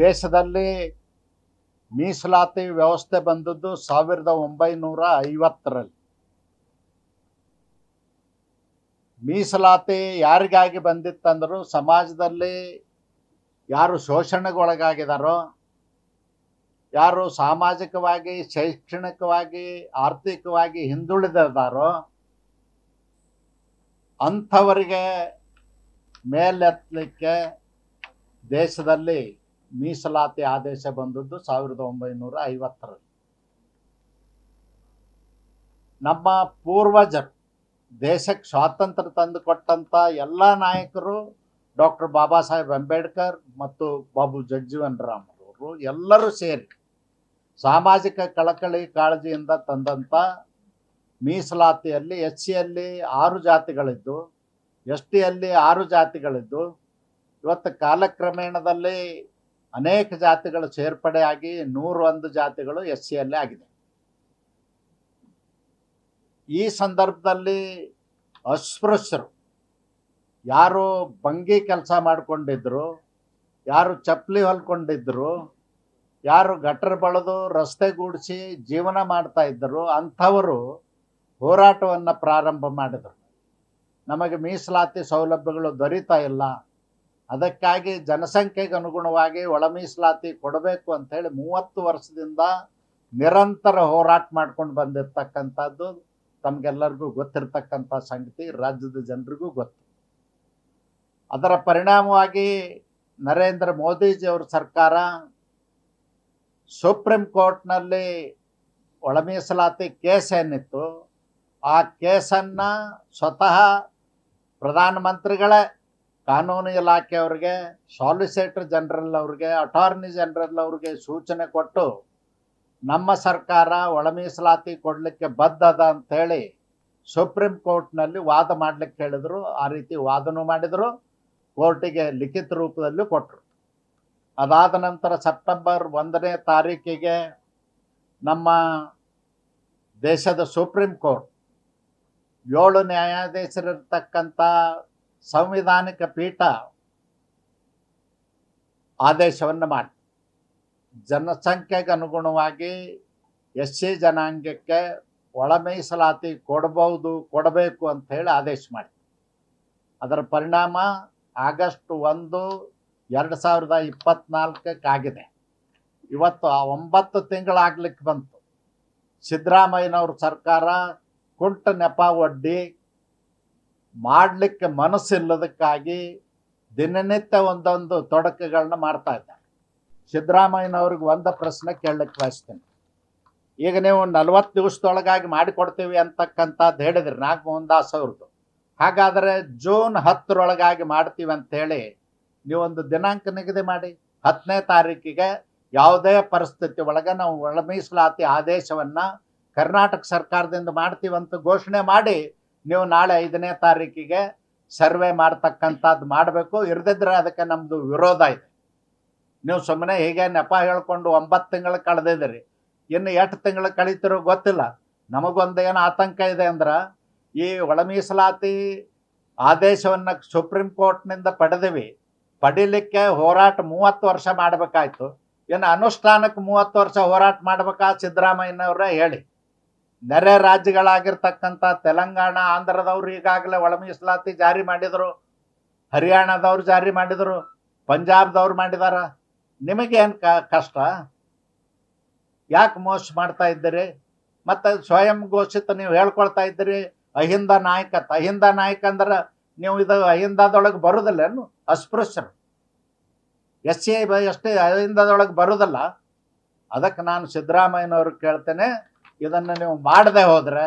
ದೇಶದಲ್ಲಿ ಮೀಸಲಾತಿ ವ್ಯವಸ್ಥೆ ಬಂದದ್ದು ಸಾವಿರದ ಒಂಬೈನೂರ ಐವತ್ತರಲ್ಲಿ. ಮೀಸಲಾತಿ ಯಾರಿಗಾಗಿ ಬಂದಿತ್ತಂದ್ರು ಸಮಾಜದಲ್ಲಿ ಯಾರು ಶೋಷಣೆಗೊಳಗಾಗಿದಾರೋ, ಯಾರು ಸಾಮಾಜಿಕವಾಗಿ, ಶೈಕ್ಷಣಿಕವಾಗಿ, ಆರ್ಥಿಕವಾಗಿ ಹಿಂದುಳಿದಿದ್ದಾರೋ ಅಂಥವರಿಗೆ ಮೇಲೆತ್ತಲಿಕ್ಕೆ ದೇಶದಲ್ಲಿ ಮೀಸಲಾತಿ ಆದೇಶ ಬಂದದ್ದು ಸಾವಿರದ ಒಂಬೈನೂರ ಐವತ್ತರಲ್ಲಿ. ನಮ್ಮ ಪೂರ್ವಜರು ದೇಶಕ್ಕೆ ಸ್ವಾತಂತ್ರ್ಯ ತಂದು ಕೊಟ್ಟಂತ ಎಲ್ಲ ನಾಯಕರು ಡಾಕ್ಟರ್ ಬಾಬಾ ಸಾಹೇಬ್ ಅಂಬೇಡ್ಕರ್ ಮತ್ತು ಬಾಬು ಜಗಜೀವನ್ ರಾಮ್ ಅವರು ಎಲ್ಲರೂ ಸೇರಿ ಸಾಮಾಜಿಕ ಕಳಕಳಿ ಕಾಳಜಿಯಿಂದ ತಂದಂಥ ಮೀಸಲಾತಿಯಲ್ಲಿ ಎಸ್ ಸಿಯಲ್ಲಿ ಆರು ಜಾತಿಗಳಿದ್ದು ಎಸ್ ಟಿಯಲ್ಲಿ ಆರು ಜಾತಿಗಳಿದ್ದು, ಇವತ್ತು ಕಾಲಕ್ರಮೇಣದಲ್ಲಿ ಅನೇಕ ಜಾತಿಗಳು ಸೇರ್ಪಡೆಯಾಗಿ ನೂರ ಒಂದು ಜಾತಿಗಳು ಎಸ್ ಸಿಯಲ್ಲೇ ಆಗಿದೆ. ಈ ಸಂದರ್ಭದಲ್ಲಿ ಅಸ್ಪೃಶ್ಯರು ಯಾರು ಬಂಗಿ ಕೆಲಸ ಮಾಡಿಕೊಂಡಿದ್ರು, ಯಾರು ಚಪ್ಪಲಿ ಹೊಲ್ಕೊಂಡಿದ್ರು, ಯಾರು ಗಟ್ಟರ್ ಬಳದು ರಸ್ತೆ ಗೂಡಿಸಿ ಜೀವನ ಮಾಡ್ತಾ ಇದ್ದರು, ಅಂಥವರು ಹೋರಾಟವನ್ನು ಪ್ರಾರಂಭ ಮಾಡಿದರು. ನಮಗೆ ಮೀಸಲಾತಿ ಸೌಲಭ್ಯಗಳು ದೊರೀತಾ ಇಲ್ಲ. ಅದಕ್ಕಾಗಿ ಜನಸಂಖ್ಯೆಗೆ ಅನುಗುಣವಾಗಿ ಒಳ ಮೀಸಲಾತಿ ಕೊಡಬೇಕು ಅಂಥೇಳಿ ಮೂವತ್ತು ವರ್ಷದಿಂದ ನಿರಂತರ ಹೋರಾಟ ಮಾಡ್ಕೊಂಡು ಬಂದಿರತಕ್ಕಂಥದ್ದು ತಮಗೆಲ್ಲರಿಗೂ ಗೊತ್ತಿರತಕ್ಕಂಥ ಸಂಗತಿ, ರಾಜ್ಯದ ಜನರಿಗೂ ಗೊತ್ತು. ಅದರ ಪರಿಣಾಮವಾಗಿ ನರೇಂದ್ರ ಮೋದಿಜಿಯವ್ರ ಸರ್ಕಾರ ಸುಪ್ರೀಂ ಕೋರ್ಟ್ನಲ್ಲಿ ಒಳ ಮೀಸಲಾತಿ ಕೇಸ್ ಏನಿತ್ತು ಆ ಕೇಸನ್ನು ಸ್ವತಃ ಪ್ರಧಾನಮಂತ್ರಿಗಳೇ ಕಾನೂನು ಇಲಾಖೆಯವ್ರಿಗೆ ಸಾಲಿಸಿಟರ್ ಜನರಲ್ ಅವ್ರಿಗೆ ಅಟಾರ್ನಿ ಜನರಲ್ ಅವ್ರಿಗೆ ಸೂಚನೆ ಕೊಟ್ಟು ನಮ್ಮ ಸರ್ಕಾರ ಒಳ ಮೀಸಲಾತಿ ಕೊಡಲಿಕ್ಕೆ ಬದ್ಧದ ಅಂಥೇಳಿ ಸುಪ್ರೀಂ ಕೋರ್ಟ್ನಲ್ಲಿ ವಾದ ಮಾಡಲಿಕ್ಕೆ ಹೇಳಿದರು. ಆ ರೀತಿ ವಾದನೂ ಮಾಡಿದರು. ಕೋರ್ಟಿಗೆ ಲಿಖಿತ ರೂಪದಲ್ಲೂ ಕೊಟ್ಟರು ಅದಾದ ನಂತರ ಸೆಪ್ಟೆಂಬರ್ ಒಂದನೇ ತಾರೀಕಿಗೆ ನಮ್ಮ ದೇಶದ ಸುಪ್ರೀಂ ಕೋರ್ಟ್ ಏಳು ನ್ಯಾಯಾಧೀಶರಿರ್ತಕ್ಕಂಥ ಸಂವಿಧಾನಿಕ ಪೀಠ ಆದೇಶವನ್ನು ಮಾಡಿ ಜನಸಂಖ್ಯೆಗೆ ಅನುಗುಣವಾಗಿ ಎಸ್ ಸಿ ಜನಾಂಗಕ್ಕೆ ಒಳ ಕೊಡಬಹುದು ಕೊಡಬೇಕು ಅಂತ ಹೇಳಿ ಆದೇಶ ಮಾಡಿ ಅದರ ಪರಿಣಾಮ ಆಗಸ್ಟ್ ಒಂದು ಎರಡು ಸಾವಿರದ ಇಪ್ಪತ್ನಾಲ್ಕಕ್ಕಾಗಿದೆ ಇವತ್ತು ಒಂಬತ್ತು ತಿಂಗಳಾಗ್ಲಿಕ್ಕೆ ಬಂತು. ಸಿದ್ದರಾಮಯ್ಯನವ್ರ ಸರ್ಕಾರ ಕುಂಟ ನೆಪ ಒಡ್ಡಿ ಮಾಡಲಿಕ್ಕೆ ಮನಸ್ಸಿಲ್ಲದಕ್ಕಾಗಿ ದಿನನಿತ್ಯ ಒಂದೊಂದು ತೊಡಕುಗಳನ್ನ ಮಾಡ್ತಾ ಇದ್ದಾರೆ. ಸಿದ್ದರಾಮಯ್ಯನವ್ರಿಗೆ ಒಂದು ಪ್ರಶ್ನೆ ಕೇಳಲಿಕ್ಕೆ ಬಯಸ್ತೀನಿ. ಈಗ ನೀವು ನಲವತ್ತು ದಿವಸದೊಳಗಾಗಿ ಮಾಡಿಕೊಡ್ತೀವಿ ಅಂತಕ್ಕಂಥದ್ದು ಹೇಳಿದ್ರಿ ನಾಗಮೋಹನ್ ದಾಸ್ ಅವ್ರದ್ದು. ಹಾಗಾದರೆ ಜೂನ್ ಹತ್ತರೊಳಗಾಗಿ ಮಾಡ್ತೀವಿ ಅಂಥೇಳಿ ನೀವೊಂದು ದಿನಾಂಕ ನಿಗದಿ ಮಾಡಿ. ಹತ್ತನೇ ತಾರೀಕಿಗೆ ಯಾವುದೇ ಪರಿಸ್ಥಿತಿ ಒಳಗೆ ನಾವು ಒಳ ಮೀಸಲಾತಿ ಆದೇಶವನ್ನು ಕರ್ನಾಟಕ ಸರ್ಕಾರದಿಂದ ಮಾಡ್ತೀವಂತ ಘೋಷಣೆ ಮಾಡಿ ನೀವು ನಾಳೆ ಐದನೇ ತಾರೀಕಿಗೆ ಸರ್ವೆ ಮಾಡ್ತಕ್ಕಂಥದ್ದು ಮಾಡಬೇಕು. ಇರದಿದ್ರೆ ಅದಕ್ಕೆ ನಮ್ಮದು ವಿರೋಧ ಇದೆ. ನೀವು ಸುಮ್ಮನೆ ಹೀಗೆ ನೆಪ ಹೇಳ್ಕೊಂಡು ಒಂಬತ್ತು ತಿಂಗಳು ಕಳೆದಿದ್ದೀರಿ. ಇನ್ನು ಎಷ್ಟು ತಿಂಗಳು ಕಳೀತಿರೋ ಗೊತ್ತಿಲ್ಲ. ನಮಗೊಂದು ಏನು ಆತಂಕ ಇದೆ ಅಂದ್ರೆ ಈ ಒಳ ಮೀಸಲಾತಿ ಆದೇಶವನ್ನು ಸುಪ್ರೀಂ ಕೋರ್ಟ್ನಿಂದ ಪಡೆದಿವಿ. ಪಡಿಲಿಕ್ಕೆ ಹೋರಾಟ ಮೂವತ್ತು ವರ್ಷ ಮಾಡಬೇಕಾಯ್ತು. ಇನ್ನು ಅನುಷ್ಠಾನಕ್ಕೆ ಮೂವತ್ತು ವರ್ಷ ಹೋರಾಟ ಮಾಡ್ಬೇಕಾ ಸಿದ್ದರಾಮಯ್ಯನವರೇ ಹೇಳಿ. ನೆರೆ ರಾಜ್ಯಗಳಾಗಿರ್ತಕ್ಕಂಥ ತೆಲಂಗಾಣ, ಆಂಧ್ರದವ್ರು ಈಗಾಗಲೇ ಒಳ ಮೀಸಲಾತಿ ಜಾರಿ ಮಾಡಿದರು. ಹರಿಯಾಣದವ್ರು ಜಾರಿ ಮಾಡಿದರು. ಪಂಜಾಬ್ದವ್ರು ಮಾಡಿದಾರ. ನಿಮಗೇನು ಕ, ಕಷ್ಟ? ಯಾಕೆ ಮೋಸ ಮಾಡ್ತಾ ಇದ್ದೀರಿ? ಮತ್ತು ಸ್ವಯಂ ಘೋಷಿತ ನೀವು ಹೇಳ್ಕೊಳ್ತಾ ಇದ್ದೀರಿ, ಅಹಿಂದ ನಾಯಕ ಅಹಿಂದ ನಾಯಕ ಅಂದ್ರೆ ನೀವು ಇದು ಅಹಿಂದದೊಳಗೆ ಬರೋದಿಲ್ಲೇನು ಅಸ್ಪೃಶ್ಯರು. ಎಸ್ ಸಿ ಎಷ್ಟೇ ಅಹಿಂದದೊಳಗೆ ಬರೋದಲ್ಲ. ಅದಕ್ಕೆ ನಾನು ಸಿದ್ದರಾಮಯ್ಯನವ್ರಿಗೆ ಕೇಳ್ತೇನೆ. ಇದನ್ನು ನೀವು ಮಾಡದೆ ಹೋದರೆ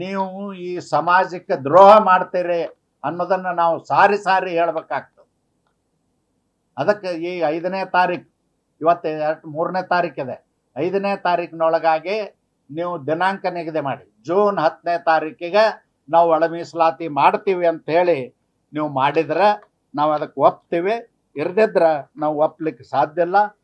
ನೀವು ಈ ಸಮಾಜಕ್ಕೆ ದ್ರೋಹ ಮಾಡ್ತೀರಿ ಅನ್ನೋದನ್ನು ನಾವು ಸಾರಿ ಸಾರಿ ಹೇಳ್ಬೇಕಾಗ್ತದೆ. ಅದಕ್ಕೆ ಈ ಐದನೇ ತಾರೀಕು ಇವತ್ತು ಮೂರನೇ ತಾರೀಕಿದೆ ಐದನೇ ತಾರೀಕಿನೊಳಗಾಗಿ ನೀವು ದಿನಾಂಕ ನಿಗದಿ ಮಾಡಿ. ಜೂನ್ ಹತ್ತನೇ ತಾರೀಕಿಗೆ ನಾವು ಒಳ ಮೀಸಲಾತಿ ಮಾಡ್ತೀವಿ ಅಂತ ಹೇಳಿ ನೀವು ಮಾಡಿದ್ರೆ ನಾವು ಅದಕ್ಕೆ ಒಪ್ತೀವಿ. ಇರದಿದ್ರೆ ನಾವು ಒಪ್ಲಿಕ್ಕೆ ಸಾಧ್ಯ ಇಲ್ಲ.